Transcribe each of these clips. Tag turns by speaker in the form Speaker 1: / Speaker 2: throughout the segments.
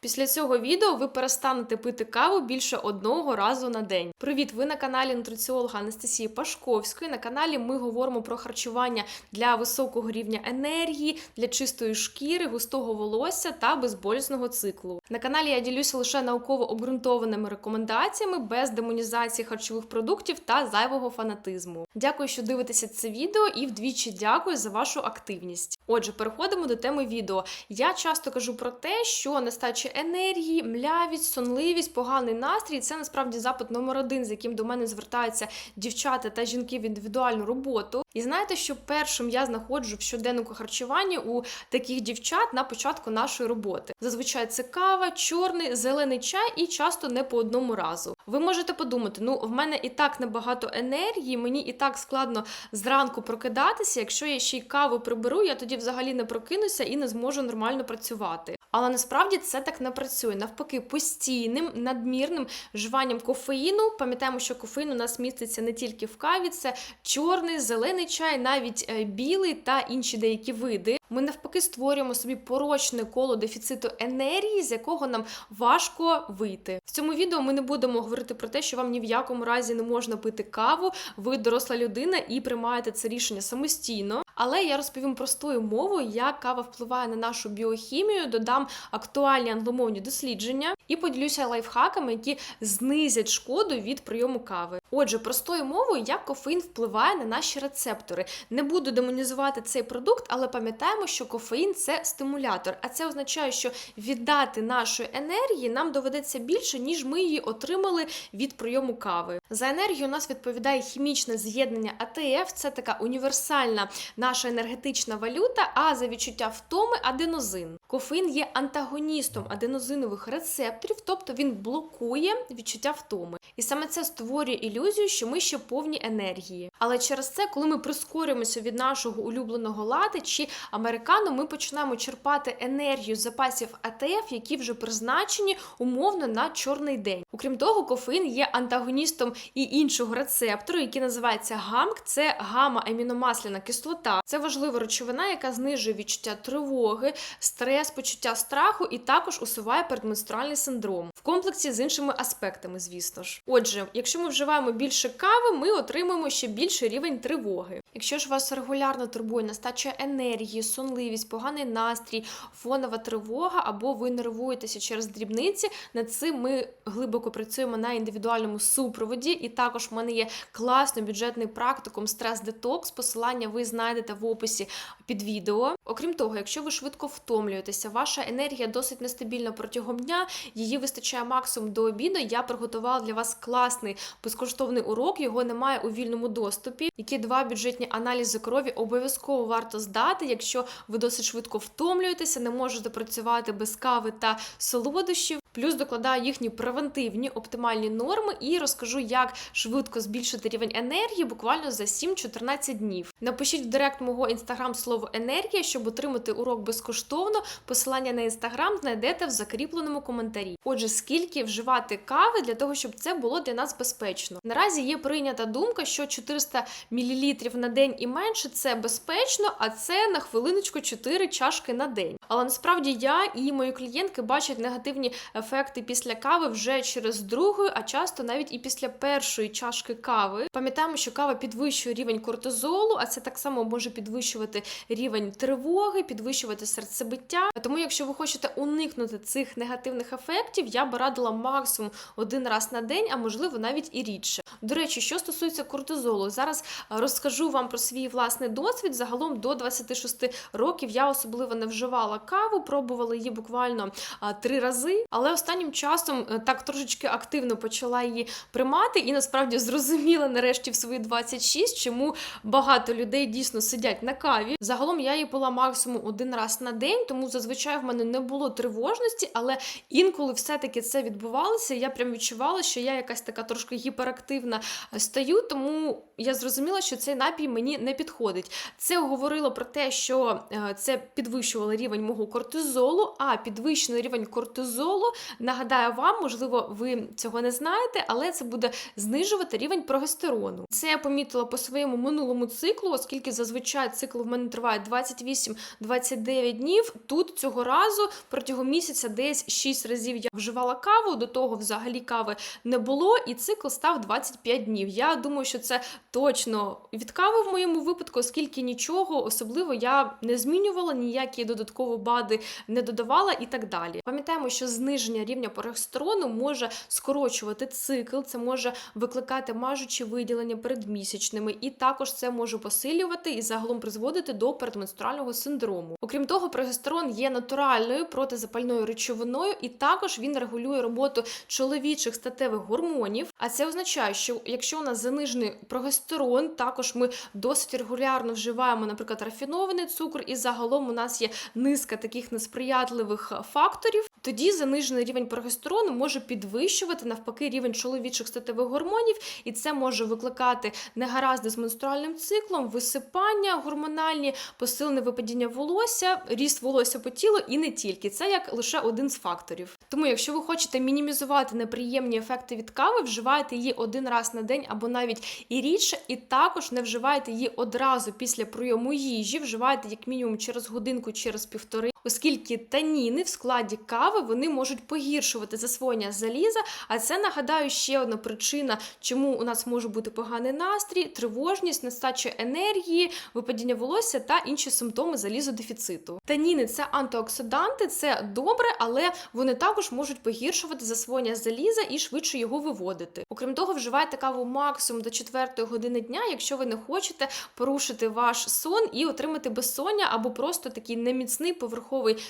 Speaker 1: Після цього відео ви перестанете пити каву більше одного разу на день. Привіт! Ви на каналі нутриціолога Анастасії Пашковської. На каналі ми говоримо про харчування для високого рівня енергії, для чистої шкіри, густого волосся та безболісного циклу. На каналі я ділюся лише науково обґрунтованими рекомендаціями без демонізації харчових продуктів та зайвого фанатизму. Дякую, що дивитеся це відео, і вдвічі дякую за вашу активність. Отже, переходимо до теми відео. Я часто кажу про те, що нестача енергії, млявість, сонливість, поганий настрій це насправді запит номер один, з яким до мене звертаються дівчата та жінки в індивідуальну роботу. І знаєте, що першим я знаходжу в щоденнику харчування у таких дівчат на початку нашої роботи. Зазвичай це кава, чорний, зелений чай і часто не по одному разу. Ви можете подумати, ну в мене і так небагато енергії, мені і так складно зранку прокидатися. Якщо я ще й каву приберу, я тоді взагалі не прокинуся і не зможу нормально працювати. Але насправді це так не працює. Навпаки, постійним надмірним вживанням кофеїну. Пам'ятаємо, що кофеїн у нас міститься не тільки в каві, це чорний, зелений чай, навіть е, білий та інші деякі види. Ми навпаки створюємо собі порочне коло дефіциту енергії, з якого нам важко вийти. В цьому відео ми не будемо говорити про те, що вам ні в якому разі не можна пити каву. Ви доросла людина і приймаєте це рішення самостійно. Але я розповім простою мовою, як кава впливає на нашу біохімію, додам актуальні англомовні дослідження і поділюся лайфхаками, які знизять шкоду від прийому кави. Отже, простою мовою, як кофеїн впливає на наші рецептори. Не буду демонізувати цей продукт, але пам'ятаємо, що кофеїн це стимулятор, а це означає, що віддати нашої енергії нам доведеться більше, ніж ми її отримали від прийому кави. За енергію у нас відповідає хімічне з'єднання АТФ, це така універсальна наша енергетична валюта. А за відчуття втоми аденозин. Кофеїн є антагоністом аденозинових рецепторів, тобто він блокує відчуття втоми. І саме це створює ілюзію, що ми ще повні енергії. Але через це, коли ми прискорюємося від нашого улюбленого лати чи американо, ми починаємо черпати енергію з запасів АТФ, які вже призначені умовно на чорний день. Окрім того, кофеїн є антагоністом і іншого рецептору, який називається ГАМК, це гамма-аміномасляна кислота. Це важлива речовина, яка знижує відчуття тривоги, стрес, почуття страху і також усуває передменструальний синдром в комплексі з іншими аспектами, звісно ж. Отже, якщо ми вживаємо більше кави, ми отримуємо ще більший рівень тривоги. Якщо ж вас регулярно турбує нестача енергії, сонливість, поганий настрій, фонова тривога, або ви нервуєтеся через дрібниці, над цим ми глибоко працюємо на індивідуальному супроводі. І також в мене є класний бюджетний практикум стрес-детокс. Посилання ви знайдете в описі під відео. Окрім того, якщо ви швидко втомлюєтеся, ваша енергія досить нестабільна протягом дня, її вистачає максимум до обіду. Я приготувала для вас класний безкоштовний урок. Його немає у вільному доступі. Які два бюджетні аналізи крові обов'язково варто здати, якщо ви досить швидко втомлюєтеся, не можете працювати без кави та солодощів. Плюс докладаю їхні превентивні оптимальні норми і розкажу, як швидко збільшити рівень енергії буквально за 7-14 днів. Напишіть в директ мого інстаграм слово енергія, щоб отримати урок безкоштовно. Посилання на інстаграм знайдете в закріпленому коментарі. Отже, скільки вживати кави для того, щоб це було для нас безпечно. Наразі є прийнята думка, що 400 мл на день і менше це безпечно, а це на хвилиночку 4 чашки на день. Але насправді я і мої клієнтки бачать негативні ефекти після кави вже через другу, а часто навіть і після першої чашки кави. Пам'ятаємо, що кава підвищує рівень кортизолу, а це так само може підвищувати рівень тривоги, підвищувати серцебиття. Тому, якщо ви хочете уникнути цих негативних ефектів, я би радила максимум один раз на день, а можливо навіть і рідше. До речі, що стосується кортизолу, зараз розкажу вам про свій власний досвід. Загалом до 26 років я особливо не вживала каву, пробувала її буквально три рази, але останнім часом е, так трошечки активно почала її приймати і насправді зрозуміла нарешті в свої 26, чому багато людей дійсно сидять на каві. Загалом я її пила максимум один раз на день, тому зазвичай в мене не було тривожності, але інколи все-таки це відбувалося. Я прям відчувала, що я якась така трошки гіперактивна стаю, тому я зрозуміла, що цей напій мені не підходить. Це говорило про те, що е, це підвищувало рівень мого кортизолу, а підвищений рівень кортизолу Нагадаю вам, можливо, ви цього не знаєте, але це буде знижувати рівень прогестерону. Це я помітила по своєму минулому циклу, оскільки зазвичай цикл в мене триває 28-29 днів. Тут цього разу протягом місяця десь 6 разів я вживала каву. До того взагалі кави не було, і цикл став 25 днів. Я думаю, що це точно від кави в моєму випадку, оскільки нічого особливо я не змінювала, ніякі додаткові бади не додавала і так далі. Пам'ятаємо, що зниження рівня прогестерону може скорочувати цикл, це може викликати мажучі виділення перед місячними, і також це може посилювати і загалом призводити до передменструального синдрому. Окрім того, прогестерон є натуральною протизапальною речовиною, і також він регулює роботу чоловічих статевих гормонів. А це означає, що якщо у нас занижений прогестерон, також ми досить регулярно вживаємо, наприклад, рафінований цукор, і загалом у нас є низка таких несприятливих факторів. Тоді занижений рівень прогестерону може підвищувати навпаки рівень чоловічих статевих гормонів, і це може викликати негаразди з менструальним циклом, висипання гормональні, посилене випадіння волосся, ріст волосся по тілу і не тільки. Це як лише один з факторів. Тому, якщо ви хочете мінімізувати неприємні ефекти від кави, вживайте її один раз на день або навіть і рідше, і також не вживайте її одразу після прийому їжі, вживайте як мінімум через годинку, через півтори. Оскільки таніни в складі кави вони можуть погіршувати засвоєння заліза, а це нагадаю ще одна причина, чому у нас може бути поганий настрій, тривожність, нестача енергії, випадіння волосся та інші симптоми залізодефіциту. Таніни це антиоксиданти, це добре, але вони також можуть погіршувати засвоєння заліза і швидше його виводити. Окрім того, вживайте каву максимум до 4 години дня, якщо ви не хочете порушити ваш сон і отримати безсоння або просто такий неміцний поверховий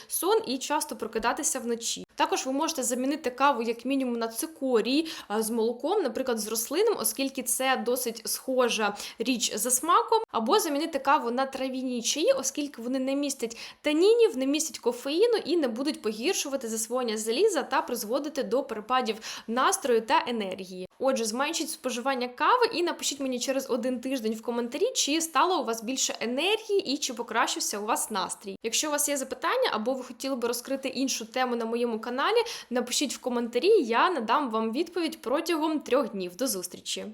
Speaker 1: сон і часто прокидатися вночі. Також ви можете замінити каву як мінімум на цикорій з молоком, наприклад, з рослинним, оскільки це досить схожа річ за смаком, або замінити каву на трав'яні чаї, оскільки вони не містять танінів, не містять кофеїну і не будуть погіршувати засвоєння заліза та призводити до перепадів настрою та енергії. Отже, зменшіть споживання кави і напишіть мені через один тиждень в коментарі, чи стало у вас більше енергії і чи покращився у вас настрій. Якщо у вас є запитання або ви хотіли би розкрити іншу тему на моєму каналі, напишіть в коментарі, я надам вам відповідь протягом трьох днів. До зустрічі!